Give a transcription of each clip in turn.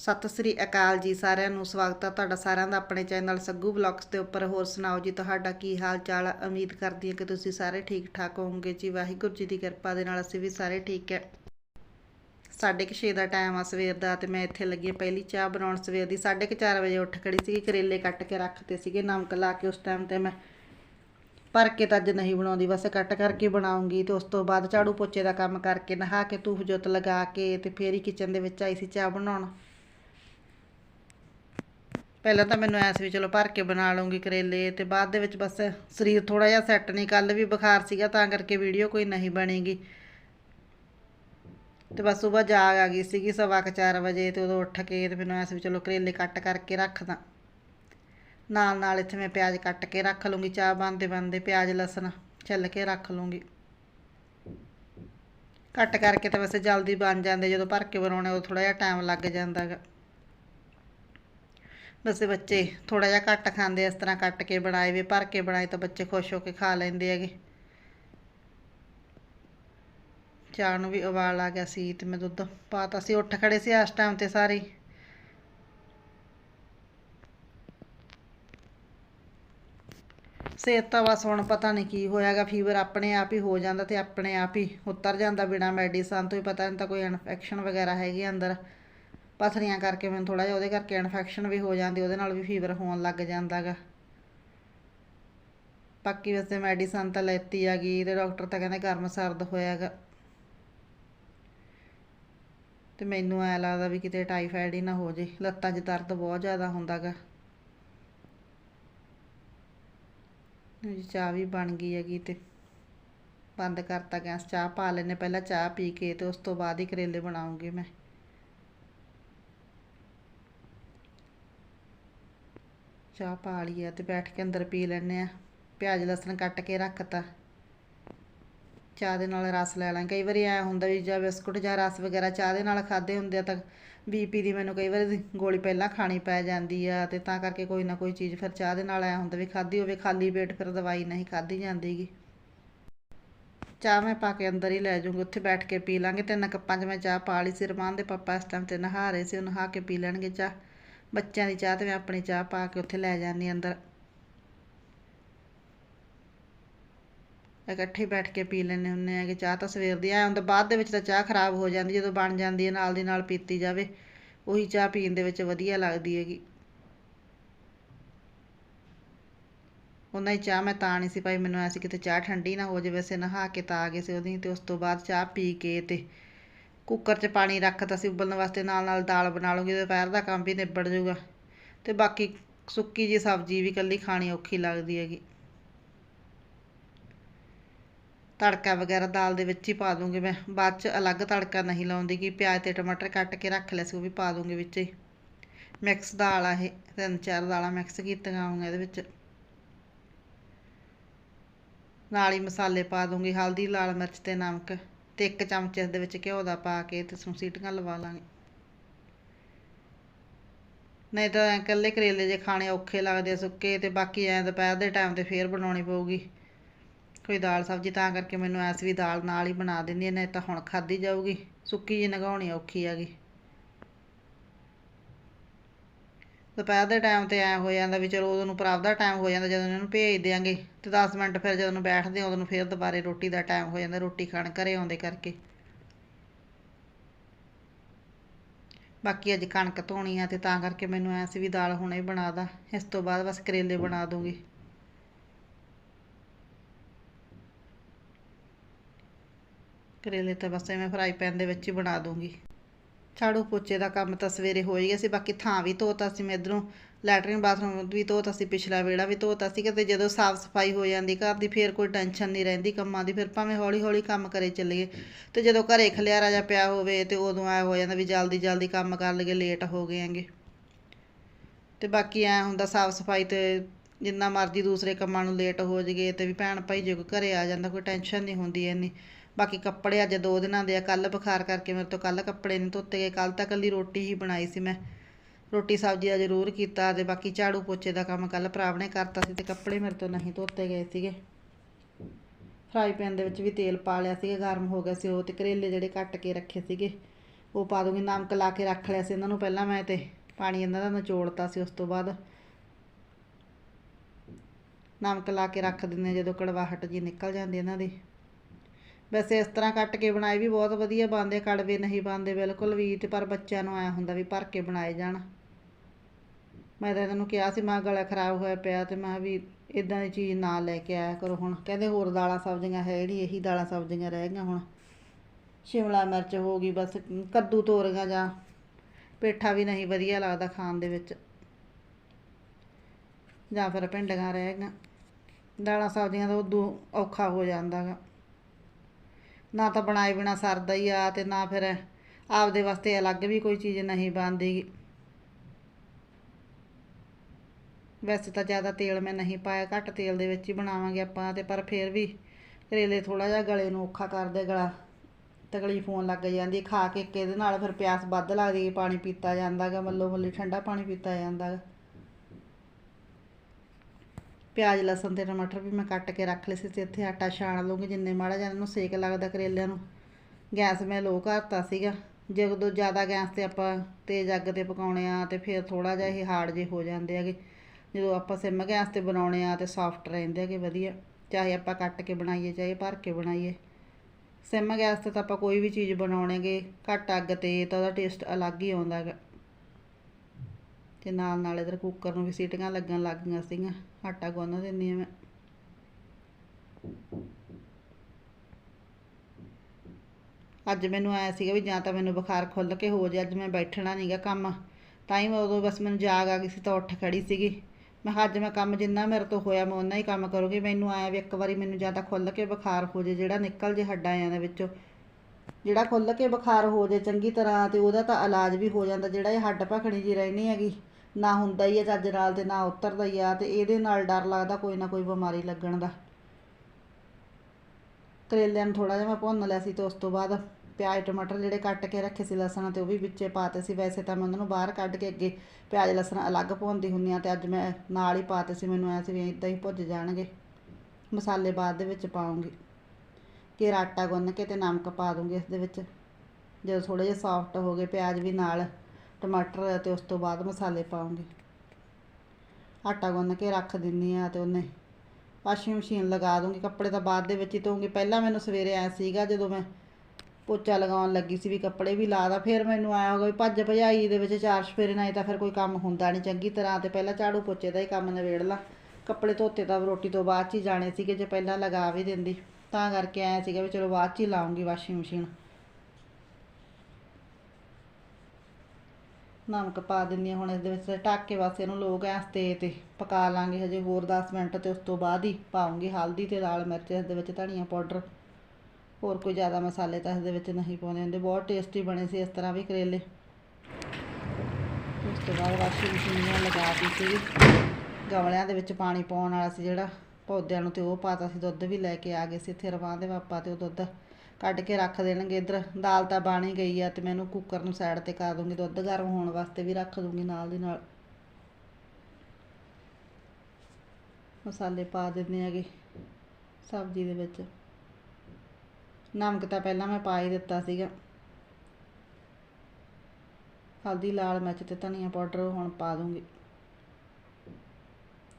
ਸਤਿ ਸ੍ਰੀ ਅਕਾਲ ਜੀ ਸਾਰਿਆਂ ਨੂੰ, ਸਵਾਗਤ ਹੈ ਤੁਹਾਡਾ ਸਾਰਿਆਂ ਦਾ ਆਪਣੇ ਚੈਨਲ ਸੱਗੂ ਬਲੌਗਸ ਦੇ ਉੱਪਰ। ਹੋਰ ਸੁਣਾਓ ਜੀ, ਤੁਹਾਡਾ ਕੀ ਹਾਲ ਚਾਲ ਹੈ ਉਮੀਦ ਕਰਦੀ ਹਾਂ ਕਿ ਤੁਸੀਂ ਸਾਰੇ ਠੀਕ ਠਾਕ ਹੋਵੋਗੇ ਜੀ। ਵਾਹਿਗੁਰੂ ਜੀ ਦੀ ਕਿਰਪਾ ਦੇ ਨਾਲ ਅਸੀਂ ਵੀ ਸਾਰੇ ਠੀਕ ਹੈ। ਸਾਢੇ ਕੁ ਛੇ ਦਾ ਟਾਈਮ ਆ ਸਵੇਰ ਦਾ ਤੇ ਮੈਂ ਇੱਥੇ ਲੱਗੀ ਹਾਂ ਪਹਿਲੀ ਚਾਹ ਬਣਾਉਣ ਸਵੇਰ ਦੀ। ਸਾਢੇ ਕੁ ਚਾਰ ਵਜੇ ਉੱਠ ਖੜੀ ਸੀਗੀ, ਕਰੇਲੇ ਕੱਟ ਕੇ ਰੱਖਤੇ ਸੀਗੇ, ਨਮਕ ਲਾ ਕੇ ਉਸ ਟਾਈਮ ਤੇ ਮੈਂ ਭਰ ਕੇ ਤਾਂ ਅੱਜ ਨਹੀਂ ਬਣਾਉਂਦੀ, ਬਸ ਕੱਟ ਕਰਕੇ ਬਣਾਉਂਗੀ ਤੇ ਉਸ ਤੋਂ ਬਾਅਦ ਝਾੜੂ ਪੋਚੇ ਦਾ ਕੰਮ ਕਰਕੇ ਨਹਾ ਕੇ ਧੂਫ ਜੋਤ ਲਗਾ ਕੇ ਤੇ ਫੇਰ ਹੀ ਕਿਚਨ ਦੇ ਵਿੱਚ ਆਈ ਸੀ ਚਾਹ ਬਣਾਉਣ। ਪਹਿਲਾਂ ਤਾਂ ਮੈਨੂੰ ਐਸ ਵੀ ਚਲੋ ਭਰ ਕੇ ਬਣਾ ਲਵਾਂਗੀ ਕਰੇਲੇ ਤੇ ਬਾਅਦ ਦੇ ਵਿੱਚ ਬਸ ਸਰੀਰ ਥੋੜਾ ਜਿਹਾ ਸੈੱਟ ਨਹੀਂ, ਕੱਲ ਵੀ ਬੁਖਾਰ ਸੀਗਾ ਤਾਂ ਕਰਕੇ ਵੀਡੀਓ ਕੋਈ ਨਹੀਂ ਬਣੇਗੀ। ਤੇ ਬਸ ਸਵੇਰ ਜਾਗ ਆ ਗਈ ਸੀਗੀ ਸਵਾ ਕੁ ਚਾਰ ਵਜੇ ਤੇ ਉਦੋਂ ਉੱਠ ਕੇ ਤੇ ਮੈਨੂੰ ਐਸ ਵੀ ਚਲੋ ਕਰੇਲੇ ਕੱਟ ਕਰਕੇ ਰੱਖਦਾ। ਨਾਲ ਨਾਲ ਇੱਥੇ ਮੈਂ ਪਿਆਜ਼ ਕੱਟ ਕੇ ਰੱਖ ਲੂੰਗੀ ਚਾਹ ਬਣਦੇ ਬਣਦੇ ਪਿਆਜ਼, ਲਸਣ ਛਿੱਲ ਕੇ ਰੱਖ ਲੂੰਗੀ ਕੱਟ ਕਰਕੇ ਤਾਂ ਵੈਸੇ ਜਲਦੀ ਬਣ ਜਾਂਦੇ, ਜਦੋਂ ਭਰ ਕੇ ਬਣਾਉਣੇ ਉਹ ਥੋੜਾ ਜਿਹਾ ਟਾਈਮ ਲੱਗ ਜਾਂਦਾ ਗਾ ਵੈਸੇ ਬੱਚੇ ਥੋੜਾ ਜਿਹਾ ਘੱਟ ਖਾਂਦੇ ਇਸ ਤਰ੍ਹਾਂ ਕੱਟ ਕੇ ਬਣਾਏ ਵੀ, ਭਰ ਕੇ ਬਣਾਏ ਤਾਂ ਬੱਚੇ ਖੁਸ਼ ਹੋ ਕੇ ਖਾ ਲੈਂਦੇ ਹੈਗੇ। ਚਾਹ ਨੂੰ ਵੀ ਉਬਾਲ ਆ ਗਿਆ ਸੀ ਤੇ ਮੈਂ ਦੁੱਧ ਪਾਤਾ ਸੀ, ਉੱਠ ਖੜੇ ਸੀ ਇਸ ਟਾਈਮ ਤੇ ਸਾਰੇ। ਸਿਹਤ ਤਾਂ ਬਸ ਹੁਣ ਪਤਾ ਨਹੀਂ ਕੀ ਹੋਇਆਗਾ ਫੀਵਰ ਆਪਣੇ ਆਪ ਹੀ ਹੋ ਜਾਂਦਾ ਤੇ ਆਪਣੇ ਆਪ ਹੀ ਉਤਰ ਜਾਂਦਾ ਬਿਨਾ ਮੈਡੀਸਨ ਤੋਂ ਹੀ, ਪਤਾ ਨਹੀਂ ਤਾਂ ਕੋਈ ਇਨਫੈਕਸ਼ਨ ਵਗੈਰਾ ਹੈਗੀ ਅੰਦਰ। ਪਥਰੀਆਂ ਕਰਕੇ ਮੈਨੂੰ ਥੋੜਾ ਜਿਹਾ ਉਹਦੇ ਕਰਕੇ ਇਨਫੈਕਸ਼ਨ ਵੀ ਹੋ ਜਾਂਦੀ, ਉਹਦੇ ਨਾਲ ਵੀ ਫੀਵਰ ਹੋਣ ਲੱਗ ਜਾਂਦਾਗਾ। ਬਾਕੀ ਵੈਸੇ ਮੈਡੀਸਨ ਤਾਂ ਲੈਤੀ ਹੈਗੀ, ਤੇ ਡਾਕਟਰ ਤਾਂ ਕਹਿੰਦੇ ਗਰਮ ਸਰਦ ਹੋਇਆਗਾ। ਤੇ ਮੈਨੂੰ ਐ ਲੱਗਦਾ ਵੀ ਕਿਤੇ ਟਾਈਫਾਇਡ ਹੀ ਨਾ ਹੋ ਜੇ, ਲੱਤਾਂ 'ਚ ਦਰਦ ਬਹੁਤ ਜ਼ਿਆਦਾ ਹੁੰਦਾਗਾ। ਜੀ, ਚਾਹ ਵੀ ਬਣ ਗਈ ਹੈਗੀ ਤੇ ਬੰਦ ਕਰਤਾ ਗੈਸ, ਚਾਹ ਪਾ ਲੈਨੇ ਪਹਿਲਾਂ ਚਾਹ ਪੀ ਕੇ ਤੇ ਉਸ ਤੋਂ ਬਾਅਦ ਹੀ ਕਰੇਲੇ ਬਣਾਉਂਗੀ ਮੈਂ। ਚਾਹ ਪਾ ਲਈ ਆ ਤੇ ਬੈਠ ਕੇ ਅੰਦਰ ਪੀ ਲੈਨੇ ਆ ਪਿਆਜ਼ ਲਸਣ ਕੱਟ ਕੇ ਰੱਖਤਾ। ਚਾਹ ਦੇ ਨਾਲ ਰਸ ਲੈ ਲਾਂ। ਕਈ ਵਾਰੀ ਐ ਹੁੰਦਾ ਵੀ ਜਾਂ ਬਿਸਕੁਟ ਜਾਂ ਰਸ ਵਗੈਰਾ ਚਾਹ ਦੇ ਨਾਲ ਖਾਦੇ ਹੁੰਦੇ ਆ ਤਾਂ ਬੀਪੀ ਦੀ ਮੈਨੂੰ ਕਈ ਵਾਰੀ ਗੋਲੀ ਪਹਿਲਾਂ ਖਾਣੀ ਪੈ ਜਾਂਦੀ ਆ ਤੇ ਤਾਂ ਕਰਕੇ ਕੋਈ ਨਾ ਕੋਈ ਚੀਜ਼ ਫਿਰ ਚਾਹ ਦੇ ਨਾਲ ਐ ਹੁੰਦਾ ਵੀ ਖਾਦੀ ਹੋਵੇ, ਖਾਲੀ ਪੇਟ ਫਿਰ ਦਵਾਈ ਨਹੀਂ ਖਾਦੀ ਜਾਂਦੀਗੀ। ਚਾਹ ਮੈਂ ਪਾ ਕੇ ਅੰਦਰ ਹੀ ਲੈ ਜਾਊਂਗੀ। ਉੱਥੇ ਬੈਠ ਕੇ ਪੀ ਲਾਂਗੇ। ਤਿੰਨ ਕੱਪਾਂ 'ਚ ਮੈਂ ਚਾਹ ਪਾ ਲਈ ਸੀ। ਰਮਾਨ ਦੇ ਪਾਪਾ ਇਸ ਟਾਈਮ ਤੇ ਨਹਾ ਰਹੇ ਸੀ। ਉਹ ਨਹਾ ਕੇ ਪੀ ਲੈਣਗੇ ਚਾਹ। ਬੱਚਿਆਂ ਦੀ ਚਾਹ ਤੇ ਮੈਂ ਆਪਣੀ ਚਾਹ ਪਾ ਕੇ ਉੱਥੇ ਲੈ ਜਾਂਦੀ ਅੰਦਰ। ਇਕੱਠੇ ਬੈਠ ਕੇ ਪੀ ਲੈਂਦੇ ਹੁੰਦੇ ਆ ਕਿ ਚਾਹ ਤਾਂ ਸਵੇਰ ਦੀ, ਐ ਹੁੰਦਾ ਬਾਅਦ ਦੇ ਵਿੱਚ ਤਾਂ ਚਾਹ ਖਰਾਬ ਹੋ ਜਾਂਦੀ, ਜਦੋਂ ਬਣ ਜਾਂਦੀ ਹੈ, ਨਾਲ ਦੀ ਨਾਲ ਪੀਤੀ ਜਾਵੇ। ਉਹੀ ਚਾਹ ਪੀਣ ਦੇ ਵਿੱਚ ਵਧੀਆ ਲੱਗਦੀ ਹੈਗੀ। ਉਹਨਾਂ ਹੀ ਚਾਹ ਮੈਂ ਤਾਂ ਨਹੀਂ ਸੀ ਭਾਈ ਮੈਨੂੰ ਐਸੀ ਕਿਤੇ ਚਾਹ ਠੰਡੀ ਨਾ ਹੋ ਜਾਵੇ, ਵੈਸੇ ਨਹਾ ਕੇ ਤਾਂ ਆ ਗਏ ਸੀ ਉਹਦੀ ਤੇ ਉਸ ਤੋਂ ਬਾਅਦ ਚਾਹ ਪੀ ਕੇ ਤੇ ਕੁੱਕਰ 'ਚ ਪਾਣੀ ਰੱਖਤਾ ਸੀ ਉਬਲਣ ਵਾਸਤੇ ਨਾਲ ਨਾਲ ਦਾਲ ਬਣਾ ਲੂੰਗੀ ਦੁਪਹਿਰ ਦਾ ਕੰਮ ਵੀ ਨਿਬੜ ਜਾਊਗਾ। ਤੇ ਬਾਕੀ ਸੁੱਕੀ ਜੀ ਸਬਜ਼ੀ ਵੀ ਇਕੱਲੀ ਖਾਣੀ ਔਖੀ ਲੱਗਦੀ ਹੈਗੀ। ਤੜਕਾ ਵਗੈਰਾ ਦਾਲ ਦੇ ਵਿੱਚ ਹੀ ਪਾ ਦੂੰਗੀ ਮੈਂ। ਬਾਅਦ ਚ ਅਲੱਗ ਤੜਕਾ ਨਹੀਂ ਲਾਉਂਦੀ ਕਿ ਪਿਆਜ਼ ਤੇ ਟਮਾਟਰ ਕੱਟ ਕੇ ਰੱਖ ਲਿਆ ਸੀ, ਉਹ ਵੀ ਪਾ ਦੂੰਗੀ ਵਿੱਚ ਹੀ। ਮਿਕਸ ਦਾਲ ਆ ਇਹ, ਤਿੰਨ ਚਾਰ ਦਾਲਾਂ ਮਿਕਸ ਕੀਤੀਆਂ ਹੋਈਆਂ ਇਹਦੇ ਵਿੱਚ। ਨਾਲ ਹੀ ਮਸਾਲੇ ਪਾ ਦੂੰਗੀ, ਹਲਦੀ, ਲਾਲ ਮਿਰਚ ਤੇ ਨਮਕ। ਤੇ ਇੱਕ ਚਮਚ ਇਸ ਦੇ ਵਿੱਚ ਘਿਓ ਦਾ ਪਾ ਕੇ ਤੇ ਸੂ ਸੀਟੀਆਂ ਲਵਾ ਲਾਂਗੇ। ਨਹੀਂ ਤਾਂ ਇਕੱਲੇ ਕਰੇਲੇ ਜੇ ਖਾਣੇ ਔਖੇ ਲੱਗਦੇ ਸੁੱਕੇ ਤੇ ਬਾਕੀ ਐ ਦੁਪਹਿਰ ਦੇ ਟਾਈਮ ਤੇ ਫੇਰ ਬਣਾਉਣੀ ਪਊਗੀ। ਕੋਈ ਦਾਲ ਸਬਜ਼ੀ ਤਾਂ ਕਰਕੇ ਮੈਨੂੰ ਐਸ ਵੀ ਦਾਲ ਨਾਲ ਹੀ ਬਣਾ ਦਿੰਦੀ ਐ ਨਹੀਂ ਤਾਂ ਹੁਣ ਖਾਦੀ ਜਾਊਗੀ। ਸੁੱਕੀ ਜੀ ਨਗਾਉਣੀ ਔਖੀ ਹੈਗੀ। ਦੁਪਹਿਰ ਦੇ ਟਾਈਮ ਤੇ ਐਂ ਹੋ ਜਾਂਦਾ ਵੀ ਚਲੋ ਉਦੋਂ ਨੂੰ ਪ੍ਰਾਪ ਦਾ ਟਾਈਮ ਹੋ ਜਾਂਦਾ, ਜਦੋਂ ਇਹਨਾਂ ਨੂੰ ਭੇਜ ਦਿਆਂਗੇ ਤੇ 10 ਮਿੰਟ ਫਿਰ ਜਦੋਂ ਨੂੰ ਬੈਠਦੇ ਉਦੋਂ ਨੂੰ ਫਿਰ ਦੁਬਾਰੇ ਰੋਟੀ ਦਾ ਟਾਈਮ ਹੋ ਜਾਂਦਾ, ਰੋਟੀ ਖਾਣ ਘਰ ਆਉਂਦੇ ਕਰਕੇ। ਬਾਕੀ ਅੱਜ ਕਣਕ ਧੋਣੀ ਆ ਤੇ ਤਾਂ ਕਰਕੇ ਮੈਨੂੰ ਐਂ ਸੀ ਵੀ ਦਾਲ ਹੁਣੇ ਬਣਾ ਦਾਂ, ਇਸ ਤੋਂ ਬਾਅਦ ਬਸ ਕਰੇਲੇ ਬਣਾ ਦੂੰਗੀ। ਕਰੇਲੇ ਤਾਂ ਬਸ ਐਵੇਂ ਫਰਾਈ ਪੈਨ ਦੇ ਵਿੱਚ ਹੀ ਬਣਾ ਦੂੰਗੀ। ਝਾੜੂ ਪੋਚੇ ਦਾ ਕੰਮ ਤਾਂ ਸਵੇਰੇ ਹੋ ਹੀ ਗਿਆ ਸੀ, ਬਾਕੀ ਥਾਂ ਵੀ ਧੋਤਾ ਸੀ ਮੈਂ ਇੱਧਰੋਂ ਲੈਟਰਿਨ ਬਾਥਰੂਮ ਵੀ ਧੋਤਾ ਸੀ, ਪਿਛਲਾ ਵੇੜਾ ਵੀ ਧੋਤਾ ਸੀ ਕਿਤੇ ਜਦੋਂ ਸਾਫ਼ ਸਫ਼ਾਈ ਹੋ ਜਾਂਦੀ, ਘਰ ਦੀ ਫੇਰ ਕੋਈ ਟੈਨਸ਼ਨ ਨਹੀਂ ਰਹਿੰਦੀ ਕੰਮਾਂ ਦੀ, ਫਿਰ ਭਾਵੇਂ ਹੌਲੀ ਹੌਲੀ ਕੰਮ ਕਰੇ ਚੱਲੀਏ। ਤੇ ਜਦੋਂ ਘਰੇ ਖਲਿਆਰਾ ਜਾ ਪਿਆ ਹੋਵੇ ਤੇ ਉਦੋਂ ਐ ਹੋ ਜਾਂਦਾ ਵੀ ਜਲਦੀ ਜਲਦੀ ਕੰਮ ਕਰ ਲਈਏ ਲੇਟ ਹੋ ਗਏ ਆਂਗੇ ਤੇ ਬਾਕੀ ਐ ਹੁੰਦਾ ਸਾਫ਼ ਸਫ਼ਾਈ ਤੇ ਜਿੰਨਾ ਮਰਜ਼ੀ ਦੂਸਰੇ ਕੰਮਾਂ ਨੂੰ ਲੇਟ ਹੋ ਜਗੇ ਤੇ ਵੀ ਭੈਣ ਭਾਈ ਜੇ ਕੋਈ ਘਰੇ ਆ ਜਾਂਦਾ, ਕੋਈ ਟੈਨਸ਼ਨ ਨਹੀਂ ਹੁੰਦੀ ਇੰਨੀ। ਬਾਕੀ ਕੱਪੜੇ ਅੱਜ ਦੋ ਦਿਨਾਂ ਦੇ ਆ ਕੱਲ ਬੁਖਾਰ ਕਰਕੇ ਮੇਰੇ ਤੋਂ ਕੱਲ ਕੱਪੜੇ ਨਹੀਂ ਧੋਤੇ ਗਏ ਕੱਲ ਤਾਂ ਕੱਲੀ ਰੋਟੀ ਹੀ ਬਣਾਈ ਸੀ ਮੈਂ। ਰੋਟੀ ਸਬਜ਼ੀ ਦਾ ਜ਼ਰੂਰ ਕੀਤਾ ਤੇ ਬਾਕੀ ਝਾੜੂ ਪੋਚੇ ਦਾ ਕੰਮ ਕੱਲ ਭਰਾਵ ਨੇ ਕਰਤਾ ਸੀ ਤੇ ਕੱਪੜੇ ਮੇਰੇ ਤੋਂ ਨਹੀਂ ਧੋਤੇ ਗਏ ਸੀਗੇ। ਫਰਾਈ ਪੈਨ ਦੇ ਵਿੱਚ ਵੀ ਤੇਲ ਪਾ ਲਿਆ ਸੀਗਾ, ਗਰਮ ਹੋ ਗਿਆ ਸੀ ਉਹ ਤੇ ਕਰੇਲੇ ਜਿਹੜੇ ਕੱਟ ਕੇ ਰੱਖੇ ਸੀਗੇ, ਉਹ ਪਾ ਦੂੰਗੀ, ਨਮਕ ਲਾ ਕੇ ਰੱਖ ਲਿਆ ਸੀ ਇਹਨਾਂ ਨੂੰ ਪਹਿਲਾਂ ਮੈਂ ਤੇ ਪਾਣੀ ਇਹਨਾਂ ਦਾ ਨਿਚੋੜਤਾ ਸੀ ਉਸ ਤੋਂ ਬਾਅਦ। ਨਮਕ ਲਾ ਕੇ ਰੱਖ ਦਿੰਦੇ ਜਦੋਂ ਕੜਵਾਹਟ ਜੀ ਨਿਕਲ ਜਾਂਦੀ ਇਹਨਾਂ ਦੀ। ਵੈਸੇ ਇਸ ਤਰ੍ਹਾਂ ਕੱਟ ਕੇ ਬਣਾਏ ਵੀ ਬਹੁਤ ਵਧੀਆ ਬਣਦੇ, ਕੜਵੇ ਨਹੀਂ ਬਣਦੇ ਬਿਲਕੁਲ ਵੀ ਤੇ ਪਰ ਬੱਚਿਆਂ ਨੂੰ ਆਇਆ ਹੁੰਦਾ ਵੀ ਭਰ ਕੇ ਬਣਾਏ ਜਾਣ। ਮੈਂ ਤਾਂ ਇਹਨਾਂ ਨੂੰ ਕਿਹਾ ਸੀ, ਮਾਂ ਗਲਾ ਖਰਾਬ ਹੋਇਆ ਪਿਆ ਤੇ ਮੈਂ ਕਿਹਾ ਵੀ ਇਦਾਂ ਦੀ ਚੀਜ਼ ਨਾ ਲੈ ਕੇ ਆਇਆ ਕਰੋ ਹੁਣ। ਕਹਿੰਦੇ ਹੋਰ ਦਾਲਾਂ ਸਬਜ਼ੀਆਂ ਹੈ ਨਹੀਂ ਇਹੀ ਦਾਲਾਂ ਸਬਜ਼ੀਆਂ ਰਹਿ ਗਈਆਂ ਹੁਣ। ਸ਼ਿਮਲਾ ਮਿਰਚ ਹੋ ਗਈ ਬਸ, ਕੱਦੂ ਤੋਰੀਆਂ ਜਾਂ ਪੇਠਾ ਵੀ ਨਹੀਂ ਵਧੀਆ ਲੱਗਦਾ ਖਾਣ ਦੇ ਵਿੱਚ। ਜਾਂ ਫਿਰ ਭਿੰਡੀਆਂ ਰਹਿ ਗਈਆਂ। ਦਾਲਾਂ ਸਬਜ਼ੀਆਂ ਤਾਂ ਉਦੋਂ ਔਖਾ ਹੋ ਜਾਂਦਾ ਗਾ। ਨਾ ਤਾਂ ਬਣਾਏ ਬਿਨਾ ਸਰਦਾ ਹੀ ਆ ਤੇ ਨਾ ਫਿਰ ਆਪਦੇ ਵਾਸਤੇ ਅਲੱਗ ਵੀ ਕੋਈ ਚੀਜ਼ ਨਹੀਂ ਬਣਦੀ। ਵੈਸੇ ਤਾਂ ਜ਼ਿਆਦਾ ਤੇਲ ਮੈਂ ਨਹੀਂ ਪਾਇਆ, ਘੱਟ ਤੇਲ ਦੇ ਵਿੱਚ ਹੀ ਬਣਾਵਾਂਗੇ ਆਪਾਂ ਤੇ ਪਰ ਫਿਰ ਵੀ ਕਰੇਲੇ ਥੋੜਾ ਜਿਹਾ ਗਲੇ ਨੂੰ ਔਖਾ ਕਰਦੇ, ਗਲਾ ਤਕਲੀਫ ਹੋਣ ਲੱਗ ਜਾਂਦੀ ਖਾ ਕੇ ਇੱਕ ਇਹਦੇ ਨਾਲ ਫਿਰ ਪਿਆਸ ਵੱਧ ਲੱਗਦੀ ਪਾਣੀ ਪੀਤਾ ਜਾਂਦਾ ਗਾ ਮੱਲੋ ਮੱਲੀ ਠੰਡਾ ਪਾਣੀ ਪੀਤਾ ਜਾਂਦਾ ਗਾ ਪਿਆਜ਼, ਲਸਣ ਤੇ ਟਮਾਟਰ ਵੀ ਮੈਂ ਕੱਟ ਕੇ ਰੱਖ ਲਏ ਸੀ ਤੇ ਇੱਥੇ ਆਟਾ ਛਾਣ ਲੂੰਗੀ ਜਿੰਨੇ ਮਾੜਾ ਜਿਹਾ ਇਹਨੂੰ ਸੇਕ ਲੱਗਦਾ ਕਰੇਲਿਆਂ ਨੂੰ। ਗੈਸ ਮੈਂ ਲੋ ਕਰਤਾ ਸੀਗਾ। ਜਦੋਂ ਜ਼ਿਆਦਾ ਗੈਸ ਤੇ ਆਪਾਂ ਤੇਜ਼ ਅੱਗ ਤੇ ਪਕਾਉਣੇ ਆ ਤੇ ਫਿਰ ਥੋੜਾ ਜਿਹਾ ਇਹ ਹਾਰਡ ਜੇ ਹੋ ਜਾਂਦੇ ਹੈਗੇ। ਜਦੋਂ ਆਪਾਂ ਸਿਮ ਗੈਸ ਤੇ ਬਣਾਉਣੇ ਆ ਤੇ ਸੌਫਟ ਰਹਿੰਦੇ ਹੈਗੇ ਵਧੀਆ, ਚਾਹੇ ਆਪਾਂ ਕੱਟ ਕੇ ਬਣਾਈਏ, ਚਾਹੇ ਭਰ ਕੇ ਬਣਾਈਏ। ਸਿਮ ਗੈਸ ਤੇ ਤਾਂ ਆਪਾਂ ਕੋਈ ਵੀ ਚੀਜ਼ ਬਣਾਉਣੇਗੇ, ਘੱਟ ਅੱਗ ਤੇ ਤਾਂ ਉਹਦਾ ਟੇਸਟ ਅਲੱਗ ਹੀ ਆਉਂਦਾ ਹੈਗਾ। ਤੇ ਨਾਲ ਨਾਲ ਇਧਰ ਕੁੱਕਰ ਨੂੰ ਵੀ ਸੀਟੀਆਂ ਲੱਗਣ ਲੱਗ ਗਈਆਂ ਸੀਗੀਆਂ। ਆਟਾ ਗੁੰਨ ਦਿੰਦੀ ਆ ਮੈਂ। ਅੱਜ ਮੈਨੂੰ ਆਇਆ ਸੀਗਾ ਵੀ ਜਾਂ ਤਾਂ ਮੈਨੂੰ ਬੁਖਾਰ ਖੁੱਲ ਕੇ ਹੋ ਜਾ ਅੱਜ ਮੈਂ ਬੈਠਣਾ ਨਹੀਂਗਾ ਕੰਮ। ਤਾਂ ਹੀ ਮੈਂ ਉਦੋਂ ਬਸ ਮੈਨੂੰ ਜਾਗ ਆ ਗਈ ਸੀ ਤਾਂ ਉੱਠ ਖੜੀ ਸੀਗੀ। ਮੈਂ ਕਿਹਾ, ਅੱਜ ਮੈਂ ਕੰਮ ਜਿੰਨਾ ਮੇਰੇ ਤੋਂ ਹੋਇਆ ਮੈਂ ਓਨਾ ਹੀ ਕੰਮ ਕਰੂੰਗੀ। ਮੈਨੂੰ ਆਇਆ ਵੀ ਇੱਕ ਵਾਰੀ ਮੈਨੂੰ ਜਾਂ ਤਾਂ ਖੁੱਲ ਕੇ ਬੁਖਾਰ ਹੋ ਜੇ ਜਿਹੜਾ ਨਿਕਲ ਜੇ ਹੱਡਾਂ ਆਂ ਦੇ ਵਿੱਚੋਂ। ਜਿਹੜਾ ਖੁੱਲ ਕੇ ਬੁਖਾਰ ਹੋ ਜੇ ਚੰਗੀ ਤਰ੍ਹਾਂ ਤੇ ਉਹਦਾ ਤਾਂ ਇਲਾਜ ਵੀ ਹੋ ਜਾਂਦਾ, ਜਿਹੜਾ ਇਹ ਹੱਡ ਭਖਣੀ ਜੀ ਰਹਿਣੀ ਹੈਗੀ। ਨਾ ਹੁੰਦਾ ਹੀ ਹੈ ਚੱਜ ਨਾਲ ਤੇ ਨਾ ਉਤਰਦਾ ਹੀ ਆ ਤੇ ਇਹਦੇ ਨਾਲ ਡਰ ਲੱਗਦਾ ਕੋਈ ਨਾ ਕੋਈ ਬਿਮਾਰੀ ਲੱਗਣ ਦਾ। ਕਰੇਲਿਆਂ ਨੂੰ ਥੋੜਾ ਜਿਹਾ ਮੈਂ ਭੁੰਨ ਲਿਆ ਸੀ ਤੇ ਉਸ ਤੋਂ ਬਾਅਦ ਪਿਆਜ਼, ਟਮਾਟਰ ਜਿਹੜੇ ਕੱਟ ਕੇ ਰੱਖੇ ਸੀ ਲਸਣ ਤੇ ਉਹ ਵੀ ਵਿੱਚੇ ਪਾਤੇ ਸੀ। ਵੈਸੇ ਤਾਂ ਮੈਂ ਉਹਨਾਂ ਨੂੰ ਬਾਹਰ ਕੱਢ ਕੇ ਅੱਗੇ ਪਿਆਜ਼, ਲਸਣ ਅਲੱਗ ਭੁੰਨਦੀ ਹੁੰਦੀ ਆ ਤੇ ਅੱਜ ਮੈਂ ਨਾਲ ਹੀ ਪਾਤੇ ਸੀ। ਮੈਨੂੰ ਐ ਸੀ ਵੀ ਇਦਾਂ ਹੀ ਭੁੱਜ ਜਾਣਗੇ। ਮਸਾਲੇ ਬਾਅਦ ਦੇ ਵਿੱਚ ਪਾਉਂਗੀ। ਕਿ ਆਟਾ ਗੁੰਨ ਕੇ ਤੇ ਨਮਕ ਪਾ ਦੂੰਗੀ ਇਸ ਦੇ ਵਿੱਚ। ਜਦੋਂ ਥੋੜੇ ਜਿਹਾ ਸੌਫਟ ਹੋ ਗਏ ਪਿਆਜ਼ ਵੀ ਨਾਲ ਟਮਾਟਰ ਅਤੇ ਉਸ ਤੋਂ ਬਾਅਦ ਮਸਾਲੇ ਪਾਉਂਗੀ। ਆਟਾ ਗੁੰਨ ਕੇ ਰੱਖ ਦਿੰਨੀ ਆ ਤੇ ਉਹਨੇ ਵਾਸ਼ਿੰਗ ਮਸ਼ੀਨ ਲਗਾ ਦੂੰਗੀ। ਕੱਪੜੇ ਤਾਂ ਬਾਅਦ ਦੇ ਵਿੱਚ ਹੀ ਧੋਉਂਗੀ ਪਹਿਲਾਂ ਮੈਨੂੰ ਸਵੇਰੇ ਆਇਆ ਸੀਗਾ ਜਦੋਂ ਮੈਂ ਪੋਚਾ ਲਗਾਉਣ ਲੱਗੀ ਸੀ ਵੀ ਕੱਪੜੇ ਵੀ ਲਾ ਦਾ, ਫਿਰ ਮੈਨੂੰ ਆਇਆ ਹੋਗਾ ਵੀ ਭੱਜ ਭਜਾਈ ਦੇ ਵਿੱਚ ਚਾਰ ਸਫੇਰੇ ਨਹੀਂ ਤਾਂ ਫਿਰ ਕੋਈ ਕੰਮ ਹੁੰਦਾ ਨਹੀਂ। ਚੰਗੀ ਤਰ੍ਹਾਂ ਤੇ ਪਹਿਲਾਂ ਝਾੜੂ ਪੋਚੇ ਦਾ ਹੀ ਕੰਮ ਨਿਬੇੜ ਲਾ। ਕੱਪੜੇ ਧੋਤੇ ਤਾਂ ਰੋਟੀ ਤੋਂ ਬਾਅਦ 'ਚ ਹੀ ਜਾਣੇ ਸੀਗੇ, ਜੇ ਪਹਿਲਾਂ ਲਗਾ ਵੀ ਦਿੰਦੀ। ਤਾਂ ਕਰਕੇ ਆਇਆ ਸੀਗਾ ਵੀ ਚਲੋ ਬਾਅਦ 'ਚ ਹੀ ਲਾਉਂਗੀ ਵਾਸ਼ਿੰਗ ਮਸ਼ੀਨ। ਨਮਕ ਪਾ ਦਿੰਦੀ ਹਾਂ ਹੁਣ ਇਸ ਦੇ ਵਿੱਚ ਢੱਕ ਕੇ ਬਸ ਇਹਨੂੰ ਲੋ ਗੈਸ ਤੇ ਤੇ ਪਕਾ ਲਾਂਗੇ ਹਜੇ ਹੋਰ 10 ਮਿੰਟ ਤੇ ਉਸ ਤੋਂ ਬਾਅਦ ਹੀ ਪਾਉਂਗੀ ਹਲਦੀ ਤੇ ਲਾਲ ਮਿਰਚ ਇਸ ਦੇ ਵਿੱਚ ਧਨੀਆ ਪਾਊਡਰ। ਹੋਰ ਕੋਈ ਜ਼ਿਆਦਾ ਮਸਾਲੇ ਤਾਂ ਇਸ ਦੇ ਵਿੱਚ ਨਹੀਂ ਪਾਉਂਦੇ ਹੁੰਦੇ, ਬਹੁਤ ਟੇਸਟੀ ਬਣੇ ਸੀ ਇਸ ਤਰ੍ਹਾਂ ਵੀ ਕਰੇਲੇ। ਉਸ ਤੋਂ ਬਾਅਦ ਵਾਸ਼ਿੰਗ ਮਸ਼ੀਨ ਲਗਾ ਦਿੱਤੀ ਸੀ ਗਮਲਿਆਂ ਦੇ ਵਿੱਚ ਪਾਣੀ ਪਾਉਣ ਵਾਲਾ ਸੀ ਜਿਹੜਾ, ਪੌਦਿਆਂ ਨੂੰ ਤੇ ਉਹ ਪਾਤਾ ਸੀ, ਦੁੱਧ ਵੀ ਲੈ ਕੇ ਆ ਗਏ ਸੀ ਇੱਥੇ ਰਵਾਂ ਦੇ ਪਾਪਾ ਤੇ ਉਹ ਦੁੱਧ। ਕੱਢ ਕੇ ਰੱਖ ਦੇਣਗੇ। ਇੱਧਰ ਦਾਲ ਤਾਂ ਬਾਣੀ ਗਈ ਆ ਤੇ ਇਹਨੂੰ ਕੁੱਕਰ ਨੂੰ ਸਾਈਡ ਤੇ ਕਰ ਦੂੰਗੀ। ਦੁੱਧ ਗਰਮ ਹੋਣ ਵਾਸਤੇ ਵੀ ਰੱਖ ਦੂੰਗੀ ਨਾਲ ਦੀ ਨਾਲ। ਮਸਾਲੇ ਪਾ ਦਿੰਦੇ ਹੈਗੇ ਸਬਜ਼ੀ ਦੇ ਵਿੱਚ। ਨਮਕ ਤਾਂ ਪਹਿਲਾਂ ਮੈਂ ਪਾ ਹੀ ਦਿੱਤਾ ਸੀਗਾ। ਹਲਦੀ, ਲਾਲ ਮਿਰਚ ਤੇ ਧਨੀਆ ਪਾਊਡਰ ਹੁਣ ਪਾ ਦੂੰਗੀ।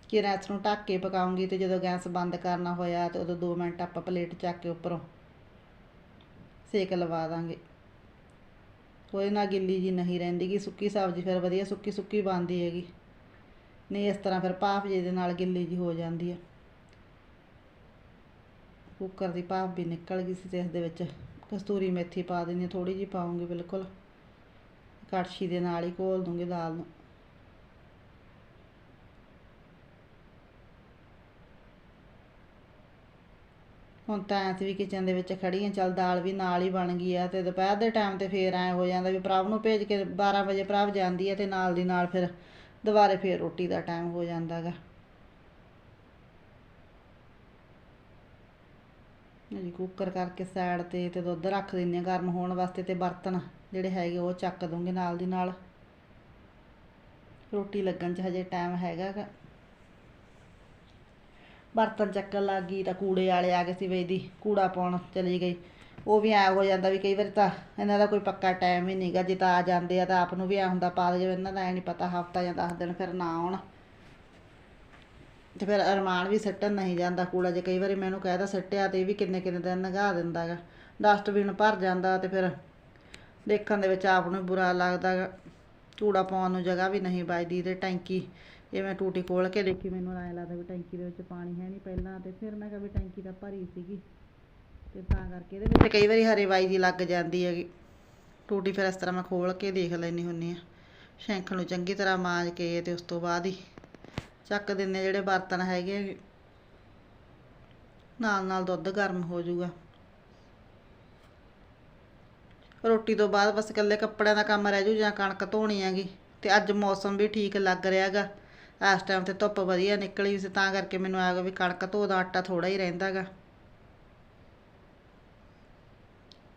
ਕਿ ਰਾਤ ਨੂੰ ਢੱਕ ਕੇ ਪਕਾਉਂਗੀ ਤੇ ਜਦੋਂ ਗੈਸ ਬੰਦ ਕਰਨਾ ਹੋਇਆ ਤੇ ਉਦੋਂ 2 ਮਿੰਟ ਆਪਾਂ ਪਲੇਟ ਚੱਕ ਕੇ ਉੱਪਰੋਂ ਸੇਕ ਲਵਾ ਦਾਂਗੇ। ਉਹਦੇ ਨਾਲ ਗਿੱਲੀ ਜੀ ਨਹੀਂ ਰਹਿੰਦੀ ਕਿ ਸੁੱਕੀ ਸਬਜ਼ੀ ਫਿਰ ਵਧੀਆ ਸੁੱਕੀ ਸੁੱਕੀ ਬਣਦੀ ਹੈਗੀ। ਨਹੀਂ, ਇਸ ਤਰ੍ਹਾਂ ਫਿਰ ਭਾਫ ਜੇ ਦੇ ਨਾਲ ਗਿੱਲੀ ਜੀ ਹੋ ਜਾਂਦੀ ਹੈ ਕੁੱਕਰ ਦੀ ਭਾਫ ਵੀ ਨਿਕਲ ਗਈ ਸੀ ਤੇ ਇਸ ਦੇ ਵਿੱਚ ਕਸਤੂਰੀ ਮੇਥੀ ਪਾ ਦਿੰਦੀ ਥੋੜੀ ਜੀ ਪਾਉਂਗੀ ਬਿਲਕੁਲ। ਕੜਛੀ ਦੇ ਨਾਲ ਹੀ ਘੋਲ ਦੂੰਗੀ ਦਾਲ ਨੂੰ। ਹੁਣ ਤਾਂ ਐਂ ਸੀ ਵੀ ਕਿਚਨ ਦੇ ਵਿੱਚ ਖੜੀ ਆ, ਚੱਲ ਦਾਲ ਵੀ ਨਾਲ ਹੀ ਬਣ ਗਈ ਆ ਤੇ ਦੁਪਹਿਰ ਦੇ ਟਾਈਮ ਤੇ ਫੇਰ ਐਂ ਹੋ ਜਾਂਦਾ ਵੀ ਪ੍ਰਭ ਨੂੰ ਭੇਜ ਕੇ 12 ਵਜੇ ਪ੍ਰਭ ਜਾਂਦੀ ਹੈ ਤੇ ਨਾਲ ਦੀ ਨਾਲ ਫਿਰ ਦੁਬਾਰੇ ਫੇਰ ਰੋਟੀ ਦਾ ਟਾਈਮ ਹੋ ਜਾਂਦਾ ਗਾ। ਜੀ ਕੁੱਕਰ ਕਰਕੇ ਸਾਈਡ ਤੇ ਤੇ ਦੁੱਧ ਰੱਖ ਦਿੰਦੀ ਹਾਂ ਗਰਮ ਹੋਣ ਵਾਸਤੇ ਤੇ ਬਰਤਨ ਜਿਹੜੇ ਹੈਗੇ ਉਹ ਚੱਕ ਦੂੰਗੇ ਨਾਲ ਦੀ ਨਾਲ। ਰੋਟੀ ਲੱਗਣ 'ਚ ਹਜੇ ਟਾਈਮ ਹੈਗਾ ਬਰਤਨ ਚੱਕਣ ਲੱਗ ਗਈ ਤਾਂ ਕੂੜੇ ਵਾਲੇ ਆ ਗਏ ਸੀ ਬਈ ਦੀ ਕੂੜਾ ਪਾਉਣ ਚਲੀ ਗਈ। ਉਹ ਵੀ ਐਂ ਹੋ ਜਾਂਦਾ ਵੀ ਕਈ ਵਾਰੀ ਤਾਂ ਇਹਨਾਂ ਦਾ ਕੋਈ ਪੱਕਾ ਟਾਈਮ ਹੀ ਨਹੀਂਗਾ ਜੇ ਤਾਂ ਆ ਜਾਂਦੇ ਆ ਤਾਂ ਆਪ ਨੂੰ ਵੀ ਐ ਹੁੰਦਾ ਪਾ ਦੇ ਇਹਨਾਂ ਦਾ ਐ ਨਹੀਂ ਪਤਾ ਹਫਤਾ ਜਾਂ 10 ਦਿਨ ਫਿਰ ਨਾ ਆਉਣ। ਤੇ ਫਿਰ ਅਰਮਾਨ ਵੀ ਸਿੱਟਣ ਨਹੀਂ ਜਾਂਦਾ ਕੂੜਾ, ਜੇ ਕਈ ਵਾਰੀ ਮੈਨੂੰ ਕਹਿਦਾ ਸਿੱਟਿਆ ਤੇ ਇਹ ਵੀ ਕਿੰਨੇ ਕਿੰਨੇ ਦਿਨ ਲੰਘਾ ਦਿੰਦਾ ਗਾ। ਡਸਟਬਿਨ ਭਰ ਜਾਂਦਾ ਤੇ ਫਿਰ ਦੇਖਣ ਦੇ ਵਿੱਚ ਆਪ ਨੂੰ ਬੁਰਾ ਲੱਗਦਾ ਕੂੜਾ ਪਾਉਣ ਨੂੰ ਜਗ੍ਹਾ ਵੀ ਨਹੀਂ ਬਚਦੀ ਤੇ ਟੈਂਕੀ ਇਹ ਮੈਂ ਟੂਟੀ ਖੋਲ ਕੇ ਦੇਖੀ, ਮੈਨੂੰ ਐਂ ਲੱਗਦਾ ਵੀ ਟੈਂਕੀ ਦੇ ਵਿੱਚ ਪਾਣੀ ਹੈ ਨਹੀਂ ਪਹਿਲਾਂ ਤੇ ਫਿਰ ਮੈਂ ਕਿਹਾ ਵੀ ਟੈਂਕੀ ਤਾਂ ਭਰੀ ਸੀਗੀ। ਤੇ ਤਾਂ ਕਰਕੇ ਇਹਦੇ ਵਿੱਚ ਕਈ ਵਾਰੀ ਹਰੇ ਵਾਈ ਦੀ ਲੱਗ ਜਾਂਦੀ ਹੈਗੀ। ਟੂਟੀ ਫਿਰ ਇਸ ਤਰ੍ਹਾਂ ਮੈਂ ਖੋਲ ਕੇ ਦੇਖ ਲੈਣੀ ਹੁੰਨੀ ਆ ਸ਼ੈਂਖ ਨੂੰ ਚੰਗੀ ਤਰ੍ਹਾਂ ਮਾਂਜ ਕੇ ਤੇ ਉਸ ਤੋਂ ਬਾਅਦ ਹੀ ਚੱਕ ਦਿੰਨੇ ਜਿਹੜੇ ਬਰਤਨ ਹੈਗੇ ਹੈਗੇ। ਨਾਲ ਨਾਲ ਦੁੱਧ ਗਰਮ ਹੋ ਜਾਊਗਾ। ਰੋਟੀ ਤੋਂ ਬਾਅਦ ਬਸ ਇਕੱਲੇ ਕੱਪੜਿਆਂ ਦਾ ਕੰਮ ਰਹਿ ਜੂ ਜਾਂ ਕਣਕ ਧੋਣੀ ਹੈਗੀ। ਤੇ ਅੱਜ ਮੌਸਮ ਵੀ ਠੀਕ ਲੱਗ ਰਿਹਾ ਰਿਹਾਗਾ ਇਸ ਟਾਈਮ ਤੇ ਧੁੱਪ ਵਧੀਆ ਨਿਕਲੀ ਸੀ, ਤਾਂ ਕਰਕੇ ਮੈਨੂੰ ਆ ਗਿਆ ਵੀ ਕਣਕ ਧੋ ਦਾ ਆਟਾ ਥੋੜਾ ਹੀ ਰਹਿੰਦਾਗਾ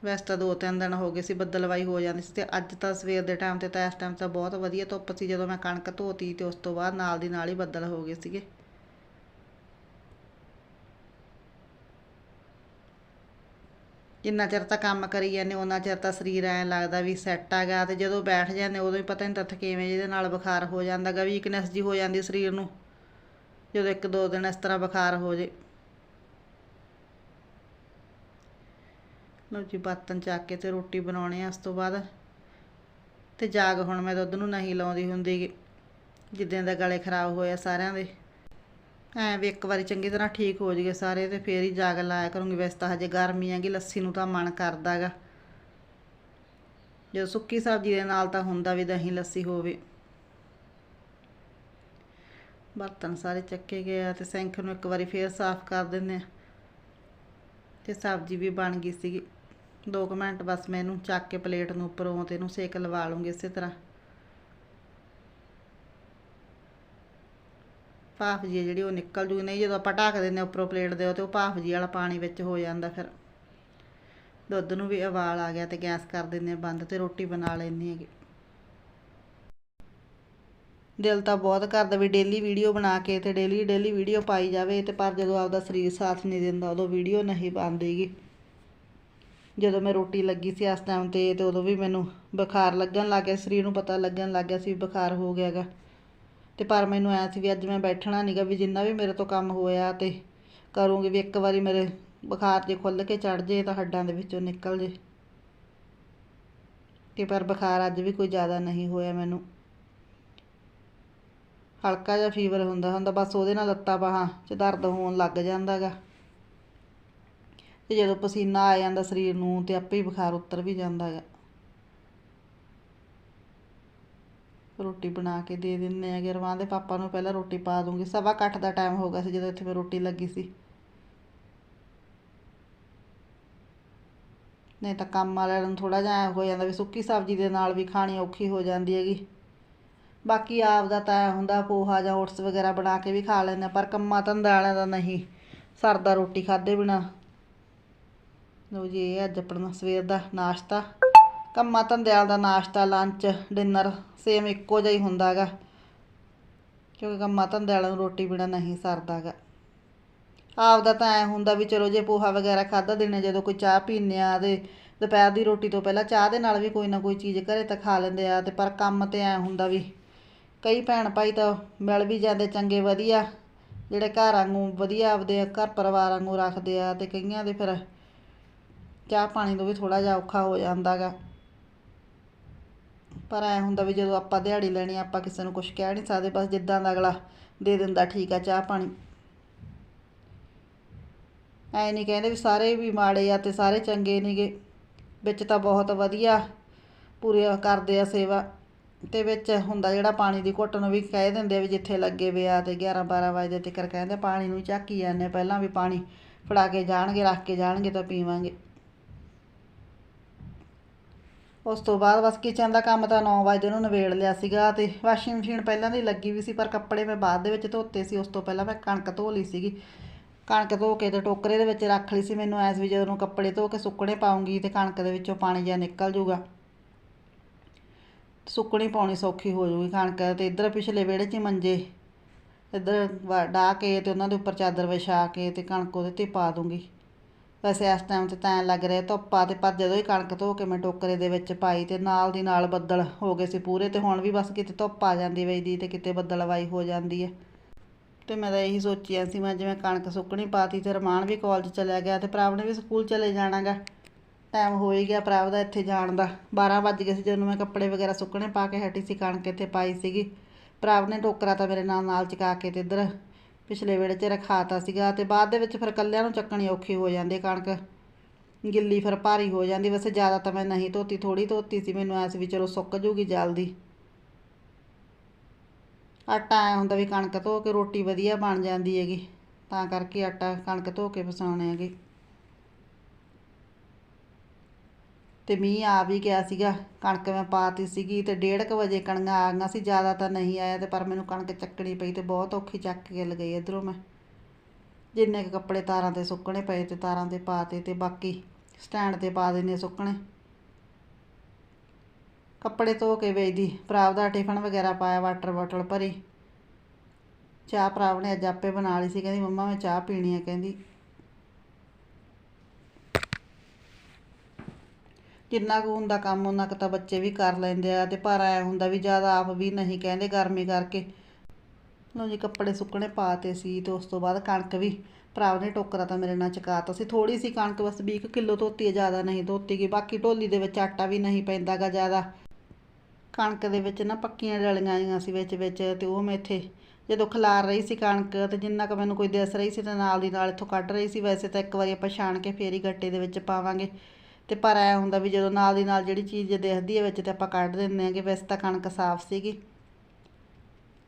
ਵੈਸੇ ਤਾਂ ਦੋ ਤਿੰਨ ਦਿਨ ਹੋ ਗਏ ਸੀ, ਬੱਦਲਵਾਈ ਹੋ ਜਾਂਦੀ ਸੀ ਤੇ ਅੱਜ ਤਾਂ ਸਵੇਰ ਦੇ ਟਾਈਮ ਤੇ ਤਾਂ ਇਸ ਟਾਈਮ ਤਾਂ ਬਹੁਤ ਵਧੀਆ ਧੁੱਪ ਸੀ, ਜਦੋਂ ਮੈਂ ਕਣਕ ਧੋਤੀ ਤੇ ਉਸ ਤੋਂ ਬਾਅਦ ਨਾਲ ਦੀ ਨਾਲ ਹੀ ਬੱਦਲ ਹੋ ਗਏ ਸੀਗੇ। ਜਿੰਨਾ ਚਿਰ ਤਾਂ ਕੰਮ ਕਰੀ ਜਾਂਦੇ ਉਹਨਾਂ ਚਿਰ ਤਾਂ ਸਰੀਰ ਐਂ ਲੱਗਦਾ ਵੀ ਸੈੱਟ ਆ ਗਿਆ ਤੇ ਜਦੋਂ ਬੈਠ ਜਾਂਦੇ ਉਦੋਂ ਹੀ ਪਤਾ ਨਹੀਂ ਤਾਂ ਥਕੇਵੇਂ ਜਿਹਦੇ ਨਾਲ ਬੁਖਾਰ ਹੋ ਜਾਂਦਾਗਾ ਵੀਕਨੈਸ ਜੀ ਹੋ ਜਾਂਦੀ ਸਰੀਰ ਨੂੰ, ਜਦੋਂ ਇੱਕ ਦੋ ਦਿਨ ਇਸ ਤਰ੍ਹਾਂ ਬੁਖਾਰ ਹੋ ਜੇ ਲਓ ਜੀ, ਬਰਤਨ ਚੱਕ ਕੇ ਤੇ ਰੋਟੀ ਬਣਾਉਣੀ ਆ ਉਸ ਤੋਂ ਬਾਅਦ ਤੇ ਜਾਗ ਹੁਣ ਮੈਂ ਦੁੱਧ ਨੂੰ ਨਹੀਂ ਲਾਉਂਦੀ ਹੁੰਦੀ ਗੀ। ਜਿੱਦਾਂ ਦਾ ਗਲੇ ਖਰਾਬ ਹੋਇਆ ਸਾਰਿਆਂ ਦੇ ਐਂ ਵੀ ਇੱਕ ਵਾਰੀ ਚੰਗੀ ਤਰ੍ਹਾਂ ਠੀਕ ਹੋ ਜਗੇ ਸਾਰੇ ਤੇ ਫੇਰ ਹੀ ਜਾਗ ਲਾਇਆ ਕਰੂੰਗੀ। ਵੈਸੇ ਤਾਂ ਹਜੇ ਗਰਮੀ ਹੈਗੀ, ਲੱਸੀ ਨੂੰ ਤਾਂ ਮਨ ਕਰਦਾਗਾ। ਜਦੋਂ ਸੁੱਕੀ ਸਬਜ਼ੀ ਦੇ ਨਾਲ ਤਾਂ ਹੁੰਦਾ ਵੀ ਦਹੀਂ, ਲੱਸੀ ਹੋਵੇ। ਬਰਤਨ ਸਾਰੇ ਚੱਕੇ ਗਏ ਆ ਤੇ ਸਿੰਕ ਨੂੰ ਇੱਕ ਵਾਰੀ ਫੇਰ ਸਾਫ਼ ਕਰ ਦਿੰਦੇ ਆ। ਤੇ ਸਬਜ਼ੀ ਵੀ ਬਣ ਗਈ ਸੀਗੀ। 2 ਮਿੰਟ ਬਸ ਮੈਂ ਇਹਨੂੰ ਚੱਕ ਕੇ ਪਲੇਟ ਨੂੰ ਉੱਪਰੋਂ ਤੇ ਇਹਨੂੰ ਸੇਕ ਲਵਾ ਲੂੰਗੀ ਇਸੇ ਤਰ੍ਹਾਂ। ਭਾਫ ਜੀ ਹੈ ਜਿਹੜੀ ਉਹ ਨਿਕਲ ਜੂ, ਨਹੀਂ ਜਦੋਂ ਆਪਾਂ ਢੱਕ ਦਿੰਦੇ ਹਾਂ ਉੱਪਰੋਂ ਪਲੇਟ ਦੇ ਤੇ ਉਹ ਭਾਫ ਜੀ ਵਾਲਾ ਪਾਣੀ ਵਿੱਚ ਹੋ ਜਾਂਦਾ ਫਿਰ। ਦੁੱਧ ਨੂੰ ਵੀ ਉਬਾਲ ਆ ਗਿਆ ਤੇ ਗੈਸ ਕਰ ਦਿੰਦੇ ਹਾਂ ਬੰਦ ਤੇ ਰੋਟੀ ਬਣਾ ਲੈਣੀ ਹੈਗੀ। ਦਿਲ ਤਾਂ ਬਹੁਤ ਕਰਦਾ ਵੀ ਡੇਲੀ ਵੀਡੀਓ ਬਣਾ ਕੇ ਤੇ ਡੇਲੀ ਡੇਲੀ ਵੀਡੀਓ ਪਾਈ ਜਾਵੇ ਤੇ ਪਰ ਜਦੋਂ ਆਪਦਾ ਸਰੀਰ ਸਾਥ ਨਹੀਂ ਦਿੰਦਾ ਉਦੋਂ ਵੀਡੀਓ ਨਹੀਂ ਬਣਦੀਗੀ ਜਦੋਂ ਮੈਂ ਰੋਟੀ ਲੱਗੀ ਸੀ ਇਸ ਟਾਈਮ ਤੇ ਤੇ ਉਦੋਂ ਵੀ ਮੈਨੂੰ ਬੁਖਾਰ ਲੱਗਣ ਲੱਗ ਗਿਆ, ਸਰੀਰ ਨੂੰ ਪਤਾ ਲੱਗਣ ਲੱਗ ਗਿਆ ਸੀ ਵੀ ਬੁਖਾਰ ਹੋ ਗਿਆਗਾ ਤੇ ਪਰ ਮੈਨੂੰ ਐ ਸੀ ਵੀ ਅੱਜ ਮੈਂ ਬੈਠਣਾ ਨਹੀਂਗਾ ਵੀ ਜਿੰਨਾ ਵੀ ਮੇਰੇ ਤੋਂ ਕੰਮ ਹੋਇਆ ਤੇ ਕਰੂੰਗੀ ਵੀ ਇੱਕ ਵਾਰੀ ਮੇਰੇ ਬੁਖਾਰ ਜੇ ਖੁੱਲ ਕੇ ਚੜ ਜੇ ਤਾਂ ਹੱਡਾਂ ਦੇ ਵਿੱਚੋਂ ਨਿਕਲ ਜੇ। ਤੇ ਪਰ ਬੁਖਾਰ ਅੱਜ ਵੀ ਕੋਈ ਜ਼ਿਆਦਾ ਨਹੀਂ ਹੋਇਆ ਮੈਨੂੰ। ਹਲਕਾ ਜਿਹਾ ਫੀਵਰ ਹੁੰਦਾ ਹੁੰਦਾ, ਬਸ ਉਹਦੇ ਨਾਲ ਲੱਤਾਂ ਬਾਹਾਂ 'ਚ ਦਰਦ ਹੋਣ ਲੱਗ ਜਾਂਦਾਗਾ ਤੇ ਜਦੋਂ ਪਸੀਨਾ ਆ ਜਾਂਦਾ ਸਰੀਰ ਨੂੰ ਤੇ ਆਪੇ ਹੀ ਬੁਖਾਰ ਉਤਰ ਵੀ ਜਾਂਦਾਗਾ ਰੋਟੀ ਬਣਾ ਕੇ ਦੇ ਦਿੰਨੇ ਆ ਗਿਰਵਾਂ ਦੇ ਪਾਪਾ ਨੂੰ ਪਹਿਲਾਂ ਰੋਟੀ ਪਾ ਦੂੰਗੀ। ਸਵਾ ਕੁ ਦਾ ਟਾਈਮ ਹੋ ਗਿਆ ਸੀ ਜਦੋਂ ਇੱਥੇ ਮੈਂ ਰੋਟੀ ਲੱਗੀ ਸੀ। ਨਹੀਂ ਤਾਂ ਕੰਮ ਵਾਲਿਆਂ ਨੂੰ ਥੋੜਾ ਜਿਹਾ ਐਂ ਹੋ ਜਾਂਦਾ ਵੀ ਸੁੱਕੀ ਸਬਜ਼ੀ ਦੇ ਨਾਲ ਵੀ ਖਾਣੀ ਔਖੀ ਹੋ ਜਾਂਦੀ ਹੈਗੀ। ਬਾਕੀ ਆਪ ਦਾ ਤਾਂ ਹੁੰਦਾ ਪੋਹਾ ਜਾਂ ਓਟਸ ਵਗੈਰਾ ਬਣਾ ਕੇ ਵੀ ਖਾ ਲੈਂਦੇ ਹਾਂ, ਪਰ ਕੰਮਾਂ ਧੰਦਾ ਵਾਲਿਆਂ ਦਾ ਨਹੀਂ। ਸਰਦਾ ਰੋਟੀ ਖਾਦੇ ਬਿਨਾ। ਲਓ ਜੀ ਇਹ ਅੱਜ ਆਪਣਾ ਸਵੇਰ ਦਾ ਨਾਸ਼ਤਾ। ਕੰਮਾਂ ਧੰਦਿਆਂ ਦਾ ਨਾਸ਼ਤਾ ਲੰਚ ਡਿਨਰ ਸੇਮ ਇੱਕੋ ਜਿਹਾ ਹੀ ਹੁੰਦਾ ਗਾ ਕਿਉਂਕਿ ਕੰਮਾਂ ਧੰਦਿਆਂ ਵਾਲਿਆਂ ਨੂੰ ਰੋਟੀ ਬਿਨਾ ਨਹੀਂ ਸਰਦਾ ਗਾ ਆਪਦਾ ਤਾਂ ਐ ਹੁੰਦਾ ਵੀ ਚਲੋ ਜੇ ਪੋਹਾ ਵਗੈਰਾ ਖਾਦਾ ਦਿਨੇ, ਜਦੋਂ ਕੋਈ ਚਾਹ ਪੀਂਦੇ ਆ ਤੇ ਦੁਪਹਿਰ ਦੀ ਰੋਟੀ ਤੋਂ ਪਹਿਲਾਂ ਚਾਹ ਦੇ ਨਾਲ ਵੀ ਕੋਈ ਨਾ ਕੋਈ ਚੀਜ਼ ਘਰੇ ਤਾਂ ਖਾ ਲੈਂਦੇ ਆ ਤੇ ਪਰ ਕੰਮ ਤੇ ਐ ਹੁੰਦਾ ਵੀ ਕਈ ਭੈਣ ਭਾਈ ਤਾਂ ਮਿਲ ਵੀ ਜਾਂਦੇ ਚੰਗੇ ਵਧੀਆ, ਜਿਹੜੇ ਘਰ ਵਾਂਗੂ ਵਧੀਆ ਆਪਦੇ ਘਰ ਪਰਿਵਾਰ ਵਾਂਗੂ ਰੱਖਦੇ ਆ ਤੇ ਕਈਆਂ ਦੇ ਫਿਰ ਚਾਹ ਪਾਣੀ ਤੋਂ ਵੀ ਥੋੜਾ ਜਿਹਾ ਔਖਾ ਹੋ ਜਾਂਦਾਗਾ। ਪਰ ਐ ਹੁੰਦਾ ਵੀ ਜਦੋਂ ਆਪਾਂ ਦਿਹਾੜੀ ਲੈਣੀ ਆਪਾਂ ਕਿਸੇ ਨੂੰ ਕੁਝ ਕਹਿ ਨਹੀਂ ਸਕਦੇ, ਬਸ ਜਿੱਦਾਂ ਦਾ ਅਗਲਾ ਦੇ ਦਿੰਦਾ, ਠੀਕ ਆ, ਚਾਹ ਪਾਣੀ। ਐ ਨਹੀਂ ਕਹਿੰਦੇ ਵੀ ਸਾਰੇ ਵੀ ਮਾੜੇ ਆ ਤੇ ਸਾਰੇ ਚੰਗੇ ਨੇਗੇ। ਵਿੱਚ ਤਾਂ ਬਹੁਤ ਵਧੀਆ ਪੂਰੇ ਕਰਦੇ ਆ ਸੇਵਾ। ਤੇ ਵਿੱਚ ਹੁੰਦਾ ਜਿਹੜਾ ਪਾਣੀ ਦੀ ਘੁੱਟ ਨੂੰ ਵੀ ਕਹਿ ਦਿੰਦੇ ਆ ਵੀ ਜਿੱਥੇ ਲੱਗੇ ਵੇ ਆ ਤੇ 11 12 ਵਜੇ ਤੱਕ ਕਹਿੰਦੇ ਪਾਣੀ ਨੂੰ ਝਾਕੀ ਜਾਂਦੇ ਪਹਿਲਾਂ ਵੀ ਪਾਣੀ ਫੜਾ ਕੇ ਜਾਣਗੇ, ਰੱਖ ਕੇ ਜਾਣਗੇ ਤਾਂ ਪੀਵਾਂਗੇ। ਉਸ ਤੋਂ ਬਾਅਦ ਬਸ ਕਿਚਨ ਦਾ ਕੰਮ ਤਾਂ 9 ਵਜੇ ਨੂੰ ਨਵੇੜ ਲਿਆ ਸੀਗਾ ਤੇ ਵਾਸ਼ਿੰਗ ਮਸ਼ੀਨ ਪਹਿਲਾਂ ਦੀ ਲੱਗੀ ਵੀ ਸੀ, ਪਰ ਕੱਪੜੇ ਮੈਂ ਬਾਅਦ ਦੇ ਵਿੱਚ ਧੋਤੇ ਸੀ, ਉਸ ਤੋਂ ਪਹਿਲਾਂ ਮੈਂ ਕਣਕ ਧੋ ਲਈ ਸੀਗੀ। ਕਣਕ ਧੋ ਕੇ ਤੇ ਟੋਕਰੇ ਦੇ ਵਿੱਚ ਰੱਖ ਲਈ ਸੀ ਮੈਨੂੰ ਐਸ ਵੀ ਜਦੋਂ ਕੱਪੜੇ ਧੋ ਕੇ ਸੁੱਕਣੇ ਪਾਉਂਗੀ ਤੇ ਕਣਕ ਦੇ ਵਿੱਚੋਂ ਪਾਣੀ ਜਿਹਾ ਨਿਕਲ ਜੂਗਾ। ਸੁੱਕਣੀ ਪਾਉਣੀ ਸੌਖੀ ਹੋ ਜੂਗੀ ਕਣਕ ਤੇ ਇੱਧਰ ਪਿਛਲੇ ਵਿਹੜੇ 'ਚ ਹੀ ਮੰਜੇ, ਇੱਧਰ ਵਾ- ਡਾਹ ਕੇ ਤੇ ਉਹਨਾਂ ਦੇ ਉੱਪਰ ਚਾਦਰ ਵਿਛਾ ਕੇ ਤੇ ਕਣਕ ਉਹਦੇ ਤੇ ਪਾ ਦੂੰਗੀ। ਵੈਸੇ ਇਸ ਟਾਈਮ ਤੇ ਤਾਂ ਲੱਗ ਰਿਹਾ, ਧੁੱਪ ਆ ਤੇ ਪਰ ਜਦੋਂ ਹੀ ਕਣਕ ਧੋ ਕੇ ਮੈਂ ਟੋਕਰੇ ਦੇ ਵਿੱਚ ਪਾਈ ਤੇ ਨਾਲ ਦੀ ਨਾਲ ਬੱਦਲ ਹੋ ਗਏ ਸੀ ਪੂਰੇ ਤੇ ਹੁਣ ਵੀ ਬਸ ਕਿਤੇ ਧੁੱਪ ਆ ਜਾਂਦੀ ਵੈਦੀ ਤੇ ਕਿਤੇ ਬੱਦਲਵਾਈ ਹੋ ਜਾਂਦੀ ਹੈ ਤੇ ਮੈਂ ਤਾਂ ਇਹੀ ਸੋਚਿਆ ਸੀ, ਮੈਂ ਜਿਵੇਂ ਕਣਕ ਸੁੱਕਣੀ ਪਾਤੀ ਤੇ ਰਮਾਨ ਵੀ ਕਾਲਜ ਚਲਿਆ ਗਿਆ ਤੇ ਪ੍ਰਾਵ ਨੇ ਵੀ ਸਕੂਲ ਚਲੇ ਜਾਣਾਗਾ। ਟਾਈਮ ਹੋ ਹੀ ਗਿਆ ਪ੍ਰਾਵ ਦਾ ਇੱਥੇ ਜਾਣ ਦਾ। 12 ਵੱਜ ਗਏ ਸੀ ਜਦੋਂ ਮੈਂ ਕੱਪੜੇ ਵਗੈਰਾ ਸੁੱਕਣੇ ਪਾ ਕੇ ਹਟੀ ਸੀ, ਕਣਕ ਇੱਥੇ ਪਾਈ ਸੀਗੀ। ਪ੍ਰਾਵ ਨੇ ਟੋਕਰਾ ਤਾਂ ਮੇਰੇ ਨਾਲ ਨਾਲ ਚਕਾ ਕੇ ਤੇ ਇੱਧਰ ਪਿਛਲੇ ਵੇੜੇ 'ਚ ਰਖਾਤਾ ਸੀਗਾ ਤੇ ਬਾਅਦ ਦੇ ਵਿੱਚ ਫਿਰ ਕੱਲਿਆਂ ਨੂੰ ਚੱਕਣੀ ਔਖੀ ਹੋ ਜਾਂਦੀ ਕਣਕ। ਗਿੱਲੀ ਫਿਰ ਭਾਰੀ ਹੋ ਜਾਂਦੀ, ਵੈਸੇ ਜ਼ਿਆਦਾ ਤਾਂ ਮੈਂ ਨਹੀਂ ਧੋਤੀ ਥੋੜੀ ਧੋਤੀ ਸੀ ਮੈਨੂੰ ਐਸ ਵੀ ਚਲੋ ਸੁੱਕ ਜੂਗੀ ਜਲਦੀ। ਆਟਾ ਐਂ ਹੁੰਦਾ ਵੀ ਕਣਕ ਧੋ ਕੇ ਰੋਟੀ ਵਧੀਆ ਬਣ ਜਾਂਦੀ ਹੈਗੀ, ਤਾਂ ਕਰਕੇ ਆਟਾ ਕਣਕ ਧੋ ਕੇ ਫਸਾਉਣੇ ਹੈਗੇ। ਤੇ ਮੀਂਹ ਆ ਵੀ ਗਿਆ ਸੀਗਾ, ਕਣਕ ਮੈਂ ਪਾਤੀ ਸੀਗੀ ਤੇ 1:30 ਵਜੇ ਕਣੀਆਂ ਆ ਗਈਆਂ ਸੀ, ਜ਼ਿਆਦਾ ਤਾਂ ਨਹੀਂ ਆਇਆ ਤੇ ਪਰ ਮੈਨੂੰ ਕਣਕ ਚੱਕਣੀ ਪਈ ਤੇ ਬਹੁਤ ਔਖੀ ਚੱਕ ਕੇ ਲਗਈ ਇਧਰੋਂ ਮੈਂ। ਜਿੰਨੇ ਕੁ ਕੱਪੜੇ ਤਾਰਾਂ ਤੇ ਸੁੱਕਣੇ ਪਏ ਤੇ ਤਾਰਾਂ ਤੇ ਪਾਤੇ ਤੇ ਬਾਕੀ ਸਟੈਂਡ ਤੇ ਪਾ ਦੇਣੇ ਸੁੱਕਣੇ। ਕੱਪੜੇ ਧੋ ਕੇ ਵੇਚਦੀ ਪ੍ਰਾਵ ਦਾ ਟਿਫਨ ਵਗੈਰਾ ਪਾਇਆ, ਵਾਟਰ ਬੋਟਲ ਭਰੀ। ਚਾਹ ਪ੍ਰਾਵ ਨੇ ਅੱਜ ਆਪੇ ਬਣਾ ਲਈ ਸੀ, ਕਹਿੰਦੀ ਮੰਮਾ ਮੈਂ ਚਾਹ ਪੀਣੀ ਹੈ ਕਹਿੰਦੀ ਜਿੰਨਾ ਕੁ ਹੁੰਦਾ ਕੰਮ ਉਹਨਾਂ ਕੁ ਤਾਂ ਬੱਚੇ ਵੀ ਕਰ ਲੈਂਦੇ ਆ ਤੇ ਪਰ ਐ ਹੁੰਦਾ ਵੀ ਜ਼ਿਆਦਾ ਆਪ ਵੀ ਨਹੀਂ ਕਹਿੰਦੇ ਗਰਮੀ ਕਰਕੇ। ਲਓ ਜੀ, ਕੱਪੜੇ ਸੁੱਕਣੇ ਪਾਤੇ ਸੀ ਤੇ ਉਸ ਤੋਂ ਬਾਅਦ ਕਣਕ ਵੀ ਭਰਾਵ ਨੇ ਟੋਕਰਾ ਤਾਂ ਮੇਰੇ ਨਾਲ ਚਕਾਤਾ ਸੀ। ਥੋੜੀ ਸੀ ਕਣਕ, ਬਸ 20 ਕਿਲੋ ਧੋਤੀ ਹੈ ਜ਼ਿਆਦਾ ਨਹੀਂ ਧੋਤੀ ਗਈ। ਬਾਕੀ ਢੋਲੀ ਦੇ ਵਿੱਚ ਆਟਾ ਵੀ ਨਹੀਂ ਪੈਂਦਾਗਾ ਜ਼ਿਆਦਾ। ਕਣਕ ਦੇ ਵਿੱਚ ਨਾ ਪੱਕੀਆਂ ਡਲੀਆਂ ਆਈਆਂ ਸੀ ਵਿੱਚ ਵਿੱਚ ਤੇ ਉਹ ਮੈਂ ਇੱਥੇ ਜਦੋਂ ਖਲਾਰ ਰਹੀ ਸੀ ਕਣਕ ਤੇ ਜਿੰਨਾ ਕੁ ਮੈਨੂੰ ਕੋਈ ਦਿਸ ਰਹੀ ਸੀ ਤਾਂ ਨਾਲ ਦੀ ਨਾਲ ਇੱਥੋਂ ਕੱਢ ਰਹੀ ਸੀ, ਵੈਸੇ ਤਾਂ ਇੱਕ ਵਾਰੀ ਆਪਾਂ ਛਾਣ ਕੇ ਫੇਰ ਹੀ ਗੱਟੇ ਦੇ ਵਿੱਚ ਪਾਵਾਂਗੇ। ਤੇ ਪਰ ਐ ਹੁੰਦਾ ਵੀ ਜਦੋਂ ਨਾਲ ਦੀ ਨਾਲ ਜਿਹੜੀ ਚੀਜ਼ ਦਿਖਦੀ ਹੈ ਵਿੱਚ ਤੇ ਆਪਾਂ ਕੱਢ ਦਿੰਦੇ ਆਂਗੇ ਵੈਸੇ ਤਾਂ ਕਣਕ ਸਾਫ਼ ਸੀਗੀ।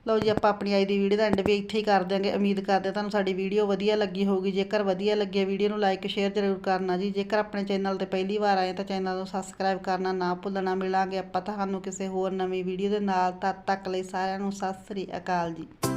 ਲਓ ਜੀ ਆਪਾਂ ਆਪਣੀ ਅੱਜ ਦੀ ਵੀਡੀਓ ਦਾ ਐਂਡ ਵੀ ਇੱਥੇ ਹੀ ਕਰ ਦਿਆਂਗੇ। ਉਮੀਦ ਕਰਦੇ ਹਾਂ ਤੁਹਾਨੂੰ ਸਾਡੀ ਵੀਡੀਓ ਵਧੀਆ ਲੱਗੀ ਹੋਊਗੀ। ਜੇਕਰ ਵਧੀਆ ਲੱਗੇ ਵੀਡੀਓ ਨੂੰ ਲਾਈਕ ਸ਼ੇਅਰ ਜ਼ਰੂਰ ਕਰਨਾ ਜੀ। ਜੇਕਰ ਆਪਣੇ ਚੈਨਲ ਤੇ ਪਹਿਲੀ ਵਾਰ ਆਏ ਤਾਂ ਚੈਨਲ ਨੂੰ ਸਬਸਕ੍ਰਾਈਬ ਕਰਨਾ ਨਾ ਭੁੱਲਣਾ। ਮਿਲਾਂਗੇ ਆਪਾਂ ਤੁਹਾਨੂੰ ਕਿਸੇ ਹੋਰ ਨਵੀਂ ਵੀਡੀਓ ਦੇ ਨਾਲ। ਤਦ ਤੱਕ ਲਈ ਸਾਰਿਆਂ ਨੂੰ ਸਤਿ ਸ੍ਰੀ ਅਕਾਲ ਜੀ।